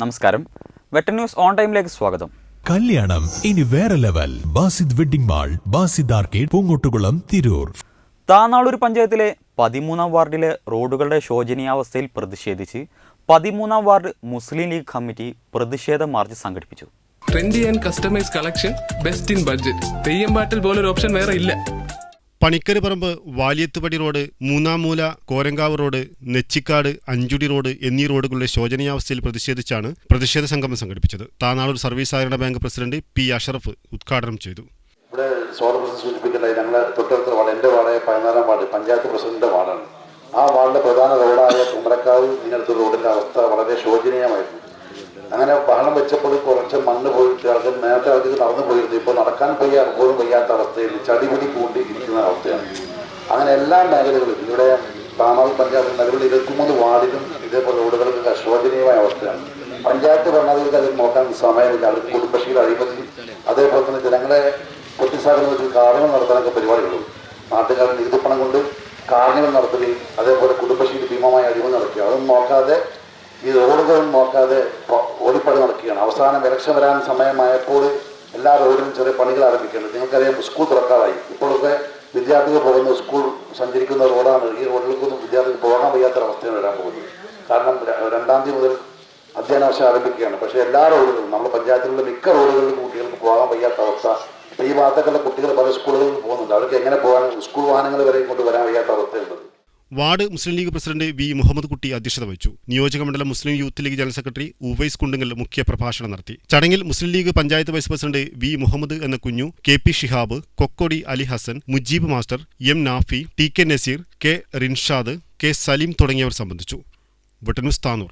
നമസ്കാരം. Vettan news on ടൈമിലേക്ക് സ്വാഗതം. കല്യാണം ഇനി വേറെ level. Basid wedding mall Basid arcade Poongottukulam Tirur. Tanalur പഞ്ചായത്തിലെ പതിമൂന്നാം വാർഡിലെ റോഡുകളുടെ ശോചനീയാവസ്ഥയിൽ പ്രതിഷേധിച്ച് പതിമൂന്നാം വാർഡ് മുസ്ലിം ലീഗ് കമ്മിറ്റി പ്രതിഷേധ മാർച്ച് സംഘടിപ്പിച്ചു. Trendy and customise collection best in budget Theyyam പാട്ടിൽ പോലൊരു ഓപ്ഷൻ വേറെ ഇല്ല. Panikkar Parambu Valiyathupadi road Moonnamoola Korankavu road Nechikkad Anchudi road എന്നീ റോഡുകളുടെ ശോചനീയാവസ്ഥയിൽ പ്രതിഷേധിച്ചാണ് പ്രതിഷേധ സംഗമം സംഘടിപ്പിച്ചത്. താനാളൂർ സർവീസ് സഹകരണ ബാങ്ക് പ്രസിഡന്റ് പി അഷറഫ് ഉദ്ഘാടനം ചെയ്തു. ഇവിടെ സോളർ സൂചിപ്പിക്കണ്ടായി ഞങ്ങളെ തൊട്ടടുത്ത വാർഡ് എന്റെ വാർഡ് പതിനാലാം വാർഡ് പഞ്ചായത്ത് പ്രസിഡന്റിന്റെ വാർഡാണ്. ആ വാർഡിലെ പ്രധാന റോഡായ കുമരക്കാവ് ഇങ്ങനത്തെ റോഡിന്റെ അവസ്ഥ വളരെ ശോചനീയമായിരുന്നു. അങ്ങനെ ബഹളം വെച്ചപ്പോൾ കുറച്ച് മണ്ണ് പോയിട്ട് ആൾക്കാർ നേരത്തെ ആൾക്ക് നടന്നു പോയിരുന്നു. ഇപ്പോൾ നടക്കാൻ വയ്യ പോലും വയ്യാത്ത അവസ്ഥയിൽ ചടിപിടി കൂട്ടി ഇരിക്കുന്ന അങ്ങനെ എല്ലാ മേഖലകളും ഇവിടെ താമസ പഞ്ചായത്ത് നിലവിൽ ഇരുപത്തിമൂന്ന് വാർഡിലും ഇതേപോലെ റോഡുകൾക്ക് ശോചനീയമായ അവസ്ഥയാണ്. പഞ്ചായത്ത് ഭരണാധികൾക്ക് അതിൽ നോക്കാൻ സമയമില്ല. അവർ കുടുംബശ്രീയുടെ അഴിമതി അതേപോലെ തന്നെ ജനങ്ങളെ ഒരു കാർണിവൽ നടത്താനൊക്കെ പരിപാടികളും. നാട്ടുകാരുടെ നികുതിപ്പണം കൊണ്ട് കാർണിവൽ നടത്തുകയും അതേപോലെ കുടുംബശ്രീ ഭീമമായ അഴിമതി നടക്കുക അതൊന്നും നോക്കാതെ ഈ റോഡുകളും നോക്കാതെ ഓടിപ്പണി നടക്കുകയാണ്. അവസാനം ഇലക്ഷൻ വരാൻ സമയമായപ്പോൾ എല്ലാ റോഡിലും ചെറിയ പണികൾ ആരംഭിക്കുകയാണ് നിങ്ങൾക്കറിയാം സ്കൂൾ തുറക്കാറായി. ഇപ്പോഴൊക്കെ വിദ്യാർത്ഥികൾ പോകുന്ന സ്കൂൾ സഞ്ചരിക്കുന്ന റോഡാണ്. ഈ റോഡിലേക്കൊന്നും വിദ്യാർത്ഥികൾ പോകാൻ വയ്യാത്തൊരവസ്ഥയാണ് വരാൻ പോകുന്നത്. കാരണം രണ്ടാം തീയതി മുതൽ അധ്യയന വർഷം ആരംഭിക്കുകയാണ്. പക്ഷേ എല്ലാ റോഡുകളും നമ്മുടെ പഞ്ചായത്തിലുള്ള മിക്ക റോഡുകളിലും കുട്ടികൾക്ക് പോകാൻ വയ്യാത്ത അവസ്ഥ ഈ ഭാഗത്തൊക്കെയുള്ള കുട്ടികൾ പല സ്കൂളുകളിൽ പോകുന്നുണ്ട്. അവർക്ക് എങ്ങനെ പോകാൻ സ്കൂൾ വാഹനങ്ങൾ വരെ കൊണ്ട് വരാൻ വയ്യാത്ത അവസ്ഥയുള്ളത് ward Muslim League president V Muhammad Kutty അധ്യക്ഷത വഹിച്ചു. നിയോജകമണ്ഡലം മുസ്ലിം യൂത്ത് ലീഗ് ജനറൽ സെക്രട്ടറി ഉവൈസ് കുണ്ടുങ്ങൽ മുഖ്യ പ്രഭാഷണം നടത്തി. ചടങ്ങിൽ Muslim League panchayat vice president V Muhammad എന്ന Kunju K P Shihab Kokkodi Ali Hasan Mujeeb master M Nafi T K Naseer K Rinshad K Saleem തുടങ്ങിയവർ സംബന്ധിച്ചു. ന്യൂസ് താനൂർ.